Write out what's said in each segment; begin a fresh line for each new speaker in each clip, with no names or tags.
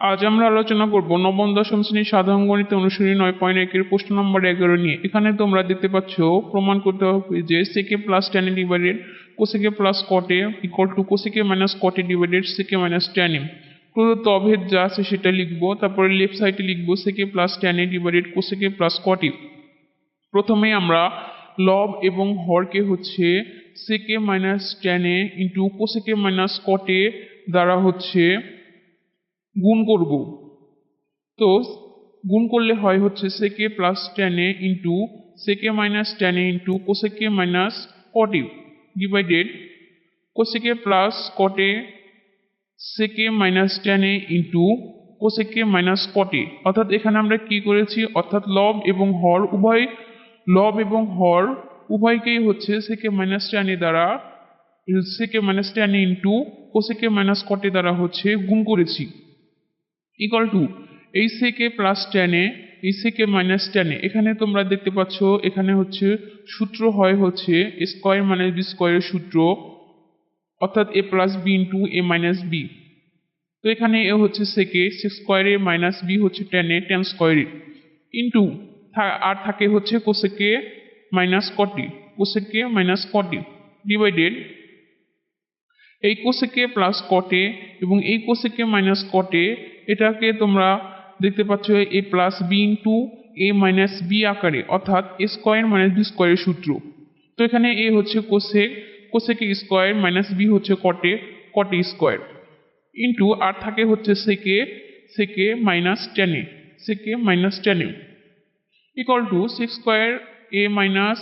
আজ আমরা আলোচনা করব নবম, দশম শ্রেণির সাধারণ গণিত অনুশীলনী নয় পয়েন্ট একের প্রশ্ন নম্বর এগারো নিয়ে। এখানে তোমরা দেখতে পাচ্ছ, প্রমাণ করতে হবে যে sec plus tan divided cosec plus cot equal to cosec minus cot divided sec minus tan প্রদত্ত অভেদ যা আছে সেটা লিখব, তারপরে লেফট সাইডে লিখব sec plus tan divided cosec plus cot প্রথমে আমরা লব এবং হরকে হচ্ছে সেকে মাইনাস টেনে ইন্টু কোসেকে মাইনাস কটে দ্বারা হচ্ছে গুণ করব। তো গুণ করলে হয় হচ্ছে সেকে প্লাস টেনে into sec minus tan into cosec minus cot divided cosec plus cot sec minus টেনে ইন্টু কোসেকে মাইনাস কটে অর্থাৎ এখানে আমরা কি করেছি? অর্থাৎ লব এবং হর উভয় লব এবং হর উভয়কেই হচ্ছে সেকে মাইনাস টেনে দ্বারা সেকে মাইনাস টেনে ইন্টু কোসেকে মাইনাস কটে দ্বারা হচ্ছে গুণ করেছি। ইকুয়াল টু এই সেকে প্লাস টেনে এই সেকে মাইনাস টেনে এখানে তোমরা দেখতে পাচ্ছ, এখানে হচ্ছে সূত্র হয় হচ্ছে স্কোয়ার মাইনাস বি স্কোয়ারের সূত্র, অর্থাৎ A plus B into A minus B তো এখানে এ হচ্ছে সেকে সিক্স স্কোয়ারে মাইনাস বি হচ্ছে টেনে টেন স্কোয়ারে ইন্টু আর থাকে হচ্ছে cosec minus cot cosec minus cot divided এই কোসেকে প্লাস কটে এবং এই কোসেকে মাইনাস কটে এটাকে তোমরা দেখতে পাচ্ছ A plus B into A minus B আকারে, অর্থাৎ এ স্কোয়ার মাইনাস বি স্কোয়ারের সূত্র। তো এখানে এ হচ্ছে cosec cosec square minus B হচ্ছে কটে কটে স্কোয়ার ইন্টু আর থাকে হচ্ছে সেকে সেকে minus tan sec minus tan equal to sec square A minus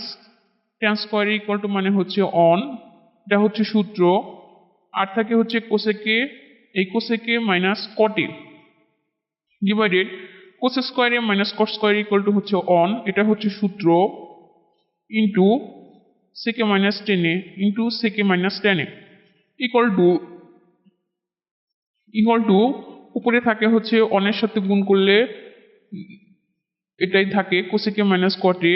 tan square equal to মানে হচ্ছে অন এটা হচ্ছে সূত্র। আর থাকে হচ্ছে কোসেকে এই cosec minus cot divided cos স্কোয়ারে minus cot square equal to হচ্ছে অন এটা হচ্ছে সূত্র ইন্টু সেকে মাইনাস টেনে ইন্টু সেকে মাইনাস টেনে ইকুয়াল টু ইকুয়াল টু উপরে থাকে হচ্ছে অনের সাথে গুণ করলে এটাই থাকে কোসেকে মাইনাস কটে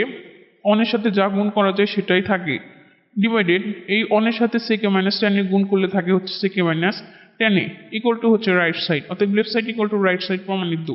অনের সাথে যা গুণ করা যায় সেটাই থাকে। ডিভাইডেড এই অনের সাথে সেকে মাইনাস টেনে গুণ করলে থাকে হচ্ছে sec minus tan equal to হচ্ছে রাইট সাইড অর্থাৎ left side equal to right side প্রমাণিত।